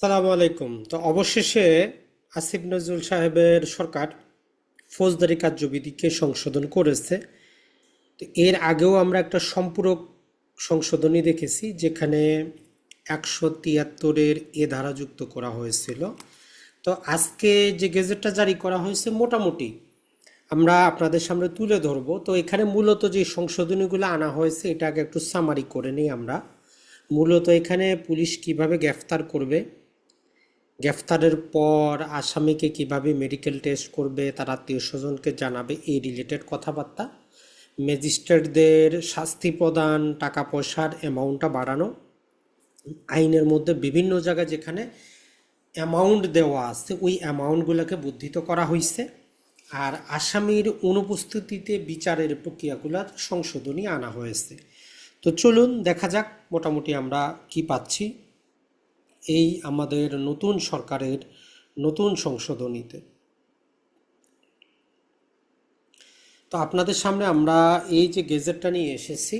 সালামু আলাইকুম। তো অবশেষে আসিফ নজরুল সাহেবের সরকার ফৌজদারি কার্যবিধিকে সংশোধন করেছে। তো এর আগেও আমরা একটা সম্পূরক সংশোধনী দেখেছি, যেখানে একশো তিয়াত্তরের এ ধারা যুক্ত করা হয়েছিল। তো আজকে যে গেজেটটা জারি করা হয়েছে মোটামুটি আমরা আপনাদের সামনে তুলে ধরবো। তো এখানে মূলত যে সংশোধনীগুলো আনা হয়েছে, এটা আগে একটু সামারি করে নিই আমরা। মূলত এখানে পুলিশ কীভাবে গ্রেফতার করবে গ্রেফতারের পর আসামিকে কীভাবে মেডিকেল টেস্ট করবে, তার আত্মীয় স্বজনকে জানাবে, এই রিলেটেড কথাবার্তা। ম্যাজিস্ট্রেটদের শাস্তি প্রদান টাকা পয়সার অ্যামাউন্টটা বাড়ানো। আইনের মধ্যে বিভিন্ন জায়গায় যেখানে অ্যামাউন্ট দেওয়া আছে, ওই অ্যামাউন্টগুলোকে বর্ধিত করা হয়েছে আর আসামির অনুপস্থিতিতে বিচারের প্রক্রিয়াগুলোর সংশোধনী আনা হয়েছে। তো চলুন দেখা যাক মোটামুটি আমরা কি পাচ্ছি। এই আমাদের নতুন সরকারের নতুন সংশোধনীতে। তো আপনাদের সামনে আমরা এই যে গেজেটটা নিয়ে এসেছি,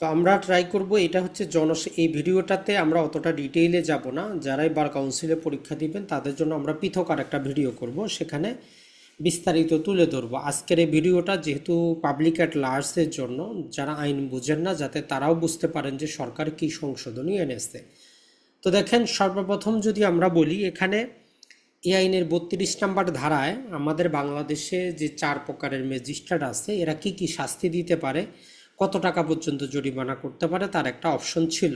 তো আমরা ট্রাই করব এটা হচ্ছে জনস, এই ভিডিওটাতে আমরা অতটা ডিটেইলে যাব না। যারাই বার কাউন্সিলে পরীক্ষা দিবেন, তাদের জন্য আমরা পৃথক আর একটা ভিডিও করব। সেখানে বিস্তারিত তুলে ধরবো। আজকের এই ভিডিওটা যেহেতু পাবলিক অ্যাট লার্জের জন্য, যারা আইন বুঝেন না, যাতে তারাও বুঝতে পারেন যে সরকার কী সংশোধনী এনেছে। তো দেখেন, সর্বপ্রথম যদি আমরা বলি, এখানে এই আইনের বত্রিশ নাম্বার ধারায় আমাদের বাংলাদেশে যে চার প্রকারের ম্যাজিস্ট্রেট আছে, এরা কি কি শাস্তি দিতে পারে, কত টাকা পর্যন্ত জরিমানা করতে পারে, তার একটা অপশন ছিল।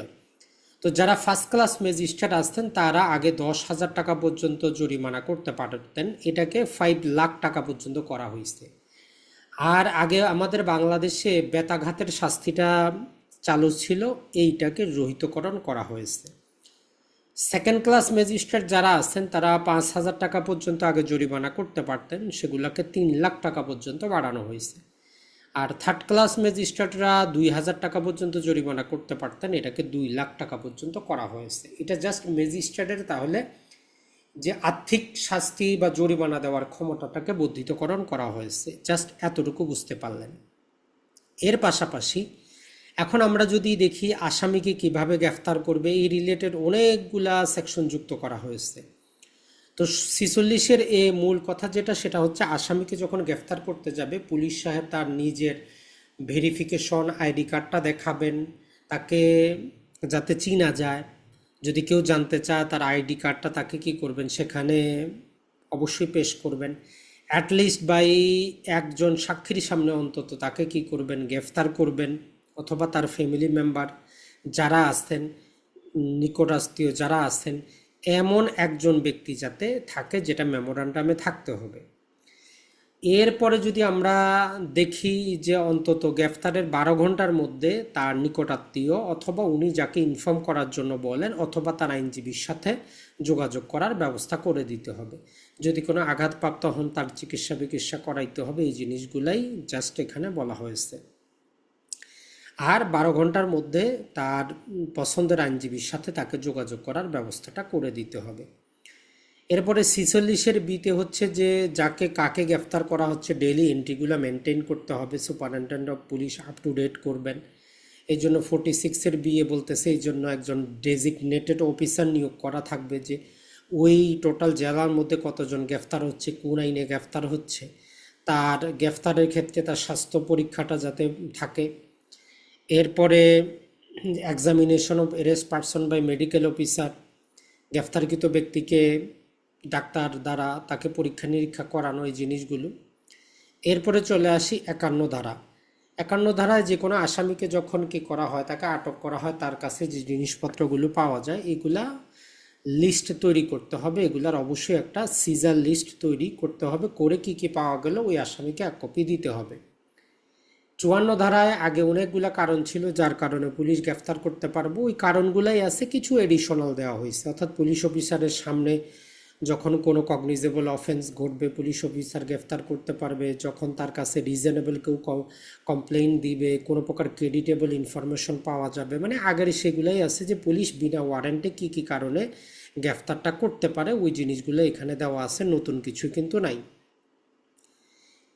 তো যারা ফার্স্ট ক্লাস ম্যাজিস্ট্রেট আসতেন তারা আগে দশ হাজার টাকা পর্যন্ত জরিমানা করতে পারতেন, এটাকে ফাইভ লাখ টাকা পর্যন্ত করা হয়েছে। আর আগে আমাদের বাংলাদেশে বেতাঘাতের শাস্তিটা চালু ছিল, এইটাকে রহিতকরণ করা হয়েছে। সেকেন্ড ক্লাস ম্যাজিস্ট্রেট যারা আছেন, তারা পাঁচ হাজার টাকা পর্যন্ত আগে জরিমানা করতে পারতেন। সেগুলোকে তিন লাখ টাকা পর্যন্ত বাড়ানো হয়েছে। আর থার্ড ক্লাস ম্যাজিস্ট্রেটরা দুই হাজার টাকা পর্যন্ত জরিমানা করতে পারতেন। এটাকে দুই লাখ টাকা পর্যন্ত করা হয়েছে। এটা জাস্ট ম্যাজিস্ট্রেটের তাহলে যে আর্থিক শাস্তি বা জরিমানা দেওয়ার ক্ষমতাটাকে বর্ধিতকরণ করা হয়েছে। জাস্ট এতটুকু বুঝতে পারলেন। এর পাশাপাশি এখন আমরা যদি দেখি আসামিকে কীভাবে গ্রেফতার করবে, এই রিলেটেড অনেকগুলা সেকশন যুক্ত করা হয়েছে। তো ছিচল্লিশের এ মূল কথা যেটা, সেটা হচ্ছে আসামিকে যখন গ্রেফতার করতে যাবে, পুলিশ সাহেব তার নিজের ভেরিফিকেশন আইডি কার্ডটা দেখাবেন, তাকে যাতে চিনা যায়। যদি কেউ জানতে চায় তার আইডি কার্ডটা তাকে কি করবেন, সেখানে অবশ্যই পেশ করবেন। অ্যাটলিস্ট বাই একজন সাক্ষীর সামনে অন্তত তাকে কি করবেন, গ্রেফতার করবেন। অথবা তার ফ্যামিলি মেম্বার যারা আছেন নিকটাত্মীয় যারা আছেন, এমন একজন ব্যক্তি যাতে থাকে যেটা মেমোরান্ডামে থাকতে হবে। এরপরে যদি আমরা দেখি যে অন্তত গ্রেফতারের বারো ঘণ্টার মধ্যে তার নিকটাত্মীয় অথবা উনি যাকে ইনফর্ম করার জন্য বলেন অথবা তার আইনজীবীর সাথে যোগাযোগ করার ব্যবস্থা করে দিতে হবে। যদি কোনো আঘাতপ্রাপ্ত হন তার চিকিৎসা বিকিৎসা করাইতে হবে, এই জিনিসগুলাই জাস্ট এখানে বলা হয়েছে। আর বারো ঘণ্টার মধ্যে তার পছন্দের আইনজীবীর সাথে তাকে যোগাযোগ করার ব্যবস্থাটা করে দিতে হবে। এরপরে ছিচল্লিশের বিতে হচ্ছে যে, যাকে কাকে গ্রেফতার করা হচ্ছে ডেইলি এন্ট্রিগুলো মেনটেন করতে হবে। Superintendent of police up to date করবেন। এই জন্য ফোর্টি সিক্সের বিয়ে বলতেছে, এই জন্য একজন ডেজিগনেটেড অফিসার নিয়োগ করা থাকবে যে, ওই টোটাল জেলার মধ্যে কতজন গ্রেফতার হচ্ছে, কোন আইনে গ্রেফতার হচ্ছে, তার গ্রেফতারের ক্ষেত্রে তার স্বাস্থ্য পরীক্ষাটা যাতে থাকে। এরপরে examination of arrest person by medical officer গ্রেফতারকৃত ব্যক্তিকে ডাক্তার দ্বারা তাকে পরীক্ষা নিরীক্ষা করানো এই জিনিসগুলো। এরপরে চলে আসি একান্ন ধারা। একান্ন ধারায় যে কোনো আসামিকে যখন কি করা হয়, তাকে আটক করা হয়, তার কাছে যে জিনিসপত্রগুলো পাওয়া যায়, এগুলা লিস্ট তৈরি করতে হবে। এগুলার অবশ্যই একটা সিজার লিস্ট তৈরি করতে হবে। করে কি কি পাওয়া গেল, ওই আসামিকে এক কপি দিতে হবে। চুয়ান্ন ধারায় আগে অনেকগুলা কারণ ছিল, যার কারণে পুলিশ গ্রেফতার করতে পারব। ওই কারণগুলাই আছে, কিছু এডিশনাল দেওয়া হয়েছে। অর্থাৎ পুলিশ অফিসারের সামনে যখন কোনো কগনিজেবল অফেন্স ঘটবে, পুলিশ অফিসার গ্রেফতার করতে পারবে। যখন তার কাছে রিজনেবল কেউ কমপ্লেন দিবে, কোনো প্রকার ক্রেডিটেবল ইনফরমেশন পাওয়া যাবে। মানে আগের সেগুলাই আছে যে পুলিশ বিনা ওয়ারেন্টে কি কি কারণে গ্রেফতারটা করতে পারে, ওই জিনিসগুলো এখানে দেওয়া আছে, নতুন কিছু কিন্তু নাই।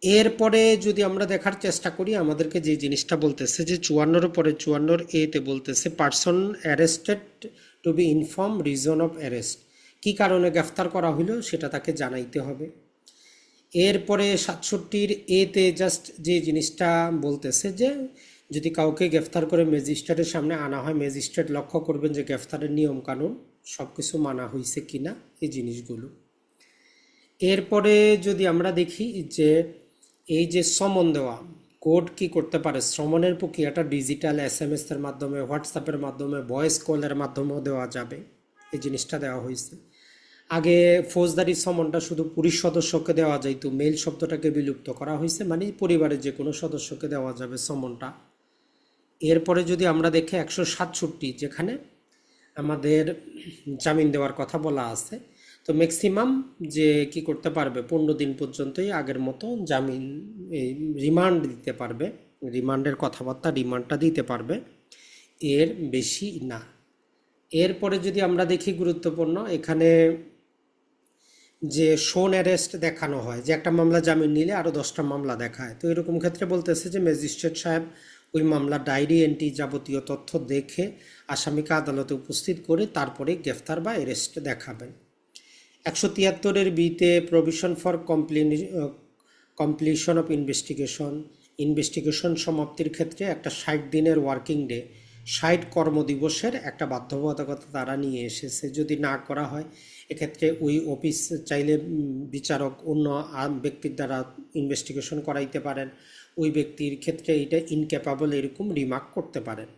এরপরে যদি আমরা দেখার চেষ্টা করি, আমাদেরকে যে জিনিসটা বলতেছে যে চুয়ান্নর পরে চুয়ান্নর এতে বলতেছে person arrested to be inform reason of arrest কি কারণে গ্রেফতার করা হইল সেটা তাকে জানাইতে হবে। এরপরে সাতষট্টির এতে জাস্ট যে জিনিসটা বলতেছে যে, যদি কাউকে গ্রেফতার করে ম্যাজিস্ট্রেটের সামনে আনা হয়, ম্যাজিস্ট্রেট লক্ষ্য করবেন যে গ্রেফতারের নিয়ম কানুন সব কিছু মানা হয়েছে কিনা, এই জিনিসগুলো। এরপরে যদি আমরা দেখি যে এই যে সমন দেওয়া, কোড কি করতে পারে? শ্রমণের প্রক্রিয়াটা ডিজিটাল এস এম এসের মাধ্যমে হোয়াটসঅ্যাপের মাধ্যমে ভয়েস কলের মাধ্যমেও দেওয়া যাবে। এই জিনিসটা দেওয়া হয়েছে। আগে ফৌজদারি সমনটা শুধু পুলিশ সদস্যকে দেওয়া যাইতো মেল শব্দটাকে বিলুপ্ত করা হয়েছে মানে পরিবারের যে কোনো সদস্যকে দেওয়া যাবে সমনটা। এরপরে যদি আমরা দেখি একশো সাতষট্টি, যেখানে আমাদের জামিন দেওয়ার কথা বলা আছে তো ম্যাক্সিমাম যে কি করতে পারবে, পনেরো দিন পর্যন্তই আগের মতো জামিন, এই রিমান্ড দিতে পারবে, রিমান্ডের কথাবার্তা রিমান্ডটা দিতে পারবে। এর বেশি না। এরপরে যদি আমরা দেখি গুরুত্বপূর্ণ, এখানে যে শোন অ্যারেস্ট দেখানো হয়, যে একটা মামলা জামিন নিলে আরও দশটা মামলা দেখায়। তো এরকম ক্ষেত্রে বলতেছে যে ম্যাজিস্ট্রেট সাহেব ওই মামলা ডায়েরি এন্ট্রি যাবতীয় তথ্য দেখে আসামিকে আদালতে উপস্থিত করে তারপরে গ্রেফতার বা অ্যারেস্ট দেখাবেন। একশো তিয়াত্তরের বিতে provision for complain, completion of investigation investigation সমাপ্তির ক্ষেত্রে একটা ষাট দিনের ওয়ার্কিং ডে, ষাট কর্মদিবসের একটা বাধ্যবাধকতা তারা নিয়ে এসেছে। যদি না করা হয়, এক্ষেত্রে ওই অফিস চাইলে বিচারক অন্য ব্যক্তির দ্বারা ইনভেস্টিগেশন করাইতে পারেন। ওই ব্যক্তির ক্ষেত্রে এটা ইনক্যাপাবল এরকম রিমার্ক করতে পারেন।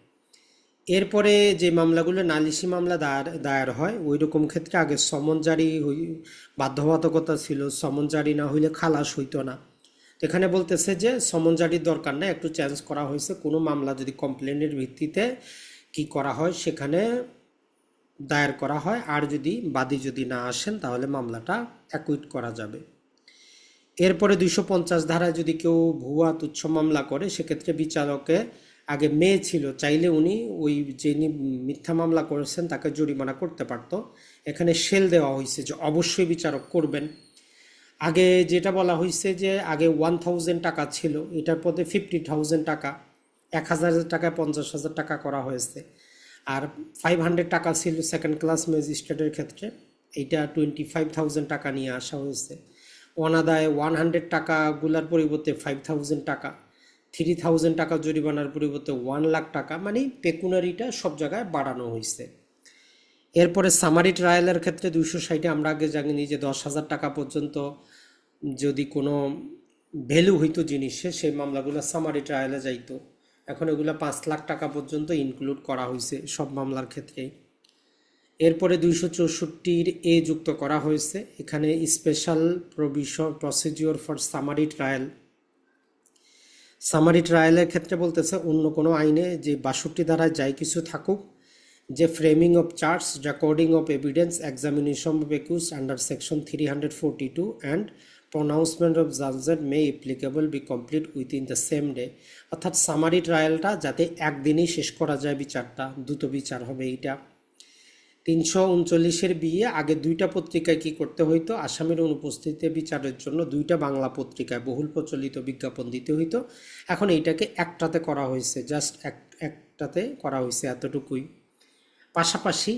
এরপরে যে মামলাগুলো নালিশি মামলা দায়ের দায়ের হয় ওই রকম ক্ষেত্রে আগে সমন জারি হই- বাধ্যবাধকতা ছিল, সমন জারি না হইলে খালাস হইতো না। এখানে বলতেছে যে সমন জারির দরকার না একটু চেঞ্জ করা হয়েছে, কোনো মামলা যদি কমপ্লেনের ভিত্তিতে কি করা হয়, সেখানে দায়ের করা হয়, আর যদি বাদী যদি না আসেন, তাহলে মামলাটা অ্যাকুইট করা যাবে। এরপরে দুইশো পঞ্চাশ ধারায় যদি কেউ ভুয়া তুচ্ছ মামলা করে, সেক্ষেত্রে বিচারকে আগে মেয়ে ছিল, চাইলে উনি ওই যিনি মিথ্যা মামলা করেছেন তাকে জরিমানা করতে পারতো। এখানে সেল দেওয়া হয়েছে যে অবশ্যই বিচারক করবেন। আগে যেটা বলা হয়েছে যে আগে ওয়ান থাউজেন্ড টাকা ছিল, এটার পদে ফিফটি থাউজেন্ড টাকা, এক হাজার টাকায় পঞ্চাশ হাজার টাকা করা হয়েছে। আর ফাইভ হান্ড্রেড টাকা ছিল সেকেন্ড ক্লাস ম্যাজিস্ট্রেটের ক্ষেত্রে, এইটা টোয়েন্টি ফাইভ থাউজেন্ড টাকা নিয়ে আসা হয়েছে। অনাদায় ওয়ান হান্ড্রেড টাকাগুলার পরিবর্তে ফাইভ থাউজেন্ড টাকা। থ্রি থাউজেন্ড টাকা জরিমানার পরিবর্তে ওয়ান লাখ টাকা মানে পেকুনারিটা সব জায়গায় বাড়ানো হয়েছে। এরপরে সামারি ট্রায়ালের ক্ষেত্রে দুইশো ষাটে আমরা আগে জানি যে দশ হাজার টাকা পর্যন্ত যদি কোনো ভ্যালু হইতো জিনিসে, সেই মামলাগুলো সামারি ট্রায়ালে যাইতো। এখন এগুলো পাঁচ লাখ টাকা পর্যন্ত ইনক্লুড করা হয়েছে সব মামলার ক্ষেত্রে এরপরে দুইশো চৌষট্টির এ যুক্ত করা হয়েছে। এখানে special provision procedure for summary trial summary ট্রায়ালের ক্ষেত্রে বলতেছে, অন্য কোনো আইনে যে বাষট্টি ধারায় যাই কিছু থাকুক, যে framing of charge recording of evidence examination of accused under section three hundred forty two and pronouncement of জাজের may applicable be complete within the same day অর্থাৎ সামারি ট্রায়ালটা যাতে একদিনেই শেষ করা যায় বিচারটা, দ্রুত বিচার হবে এইটা। তিনশো উনচল্লিশের বিয়ে, আগে দুইটা পত্রিকায় কি করতে হইতো? আসামের অনুপস্থিতিতে বিচারের জন্য দুইটা বাংলা পত্রিকায় বহুল প্রচলিত বিজ্ঞাপন দিতে হইতো। এখন এইটাকে একটাতে করা হয়েছে, জাস্ট এক, একটাতে করা হয়েছে এতটুকুই। পাশাপাশি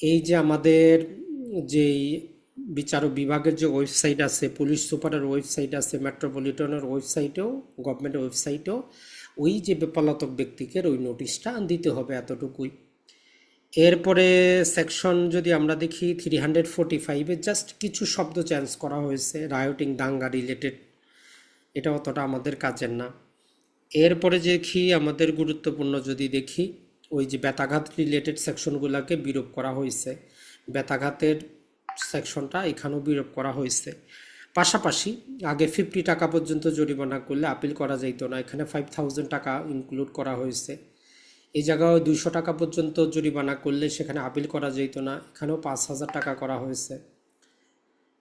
এই যে আমাদের যেই বিচারক বিভাগের যে ওয়েবসাইট আছে, পুলিশ সুপারের ওয়েবসাইট আছে, মেট্রোপলিটনের ওয়েবসাইটেও, গভর্নমেন্টের ওয়েবসাইটেও, ওই যে পলাতক ব্যক্তিকে ওই নোটিশটা দিতে হবে এতটুকুই। এরপরে সেকশন যদি আমরা দেখি থ্রি হান্ড্রেড ফোর্টি ফাইভে জাস্ট কিছু শব্দ চেঞ্জ করা হয়েছে রায়োটিং দাঙ্গা রিলেটেড এটা অতটা আমাদের কাজের না। এরপরে দেখি আমাদের গুরুত্বপূর্ণ যদি দেখি, ওই যে ব্যথাঘাত রিলেটেড সেকশনগুলোকে বিরূপ করা হয়েছে। ব্যথাঘাতের সেকশনটা এখানেও বিরূপ করা হয়েছে। পাশাপাশি আগে ফিফটি টাকা পর্যন্ত জরিমানা করলে আপিল করা যাইতো না, এখানে ফাইভ থাউজেন্ড টাকা ইনক্লুড করা হয়েছে। এই জায়গায় দুইশো টাকা পর্যন্ত জরিমানা করলে সেখানে আপিল করা যেত না, এখানেও পাঁচ হাজার টাকা করা হয়েছে।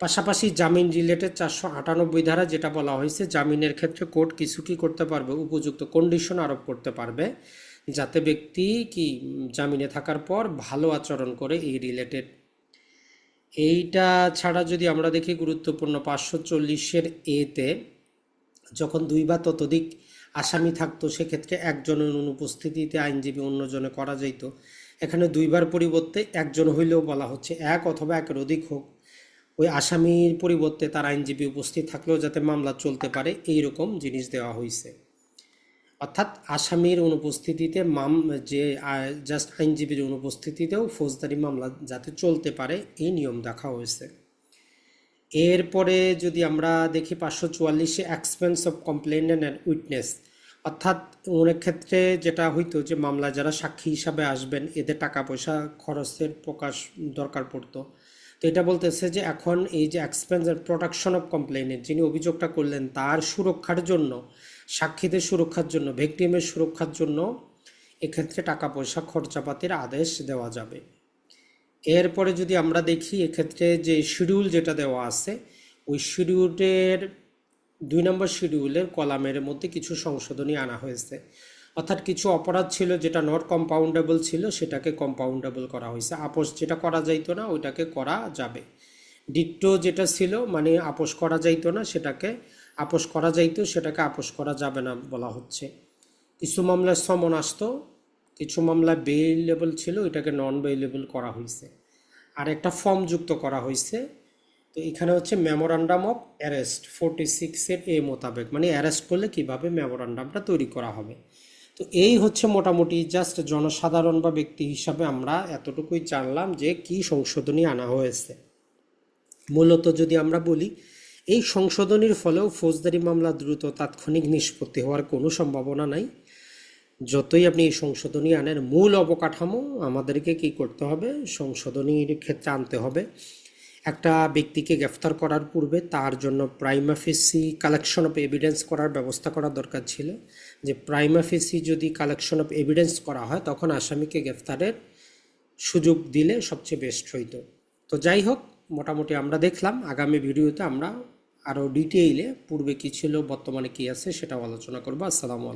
পাশাপাশি জামিন রিলেটেড চারশো আটানব্বই ধারা যেটা বলা হয়েছে, জামিনের ক্ষেত্রে কোর্ট কিছু কি করতে পারবে, উপযুক্ত কন্ডিশন আরোপ করতে পারবে, যাতে ব্যক্তি কি জামিনে থাকার পর ভালো আচরণ করে এই রিলেটেড এইটা ছাড়া যদি আমরা দেখি, গুরুত্বপূর্ণ পাঁচশো চল্লিশের এতে যখন দুই বা ততোধিক আসামি থাকতো, সেক্ষেত্রে একজনের অনুপস্থিতিতে আইনজীবী অন্যজনে করা যেত এখানে দুইবার পরিবর্তে একজন হইলেও বলা হচ্ছে এক অথবা একের অধিক হোক। ওই আসামির পরিবর্তে তার আইনজীবী উপস্থিত থাকলেও যাতে মামলা চলতে পারে এই রকম জিনিস দেওয়া হয়েছে অর্থাৎ আসামির অনুপস্থিতিতে মাম, যে জাস্ট আইনজীবীর অনুপস্থিতিতেও ফৌজদারি মামলা যাতে চলতে পারে, এই নিয়ম দেখা হয়েছে এরপরে যদি আমরা দেখি পাঁচশো চুয়াল্লিশে expense of complainant and witness অর্থাৎ অনেক ক্ষেত্রে যেটা হইতো যে মামলা যারা সাক্ষী হিসাবে আসবেন, এদের টাকা পয়সা খরচের প্রকাশ দরকার পড়তো। তো এটা বলতেছে যে এখন এই যে এক্সপেন্স অ্যান্ড প্রোটেকশন অফ কমপ্লেনের যিনি অভিযোগটা করলেন, তার সুরক্ষার জন্য, সাক্ষীদের সুরক্ষার জন্য ভিকটিমের সুরক্ষার জন্য এক্ষেত্রে টাকা পয়সা খরচাপাতির আদেশ দেওয়া যাবে। এরপরে যদি আমরা দেখি, এক্ষেত্রে যে শিডিউল যেটা দেওয়া আছে, ওই শিডিউলের দুই নম্বর শিডিউলের কলামের মধ্যে কিছু সংশোধনী আনা হয়েছে। অর্থাৎ কিছু অপরাধ ছিল যেটা নট কম্পাউন্ডেবল ছিল, সেটাকে কম্পাউন্ডেবল করা হয়েছে। আপোষ যেটা করা যাইতো না, ওইটাকে করা যাবে। ডিট্টো যেটা ছিল মানে আপোষ করা যাইতো না, সেটাকে আপোষ করা যাইতো, সেটাকে আপোষ করা যাবে না বলা হচ্ছে। কিছু মামলায় সমন আসতো কিছু মামলায় বেইলেবল ছিল এটাকে নন বেইলেবল করা হয়েছে আর একটা ফর্ম যুক্ত করা হয়েছে তো এখানে হচ্ছে মেমোরান্ডাম অফ অ্যারেস্ট ফোরটি সিক্সের এ মোতাবেক। মানে অ্যারেস্ট করলে কীভাবে মেমোরান্ডামটা তৈরি করা হবে? তো এই হচ্ছে মোটামুটি জাস্ট জনসাধারণ বা ব্যক্তি হিসাবে আমরা এতটুকুই জানলাম যে কি সংশোধনী আনা হয়েছে। মূলত যদি আমরা বলি, এই সংশোধনীর ফলেও ফৌজদারি মামলা দ্রুত তাৎক্ষণিক নিষ্পত্তি হওয়ার কোনো সম্ভাবনা নাই। যতই আপনি এই সংশোধনী আনেন, মূল অবকাঠামো আমাদেরকে কি করতে হবে? সংশোধনীর ক্ষেত্রে আনতে হবে। একটা ব্যক্তিকে গ্রেফতার করার পূর্বে তার জন্য প্রাইমাফেসি কালেকশন অফ এভিডেন্স করার ব্যবস্থা করা দরকার ছিল। যে প্রাইমাফেসি যদি কালেকশন অফ এভিডেন্স করা হয়, তখন আসামিকে গ্রেফতারের সুযোগ দিলে সবচেয়ে বেস্ট হইতো। তো যাই হোক, মোটামুটি আমরা দেখলাম। আগামী ভিডিওতে আমরা আরও ডিটেইলে পূর্বে কী ছিল, বর্তমানে কী আছে, সেটাও আলোচনা করব। আসসালামু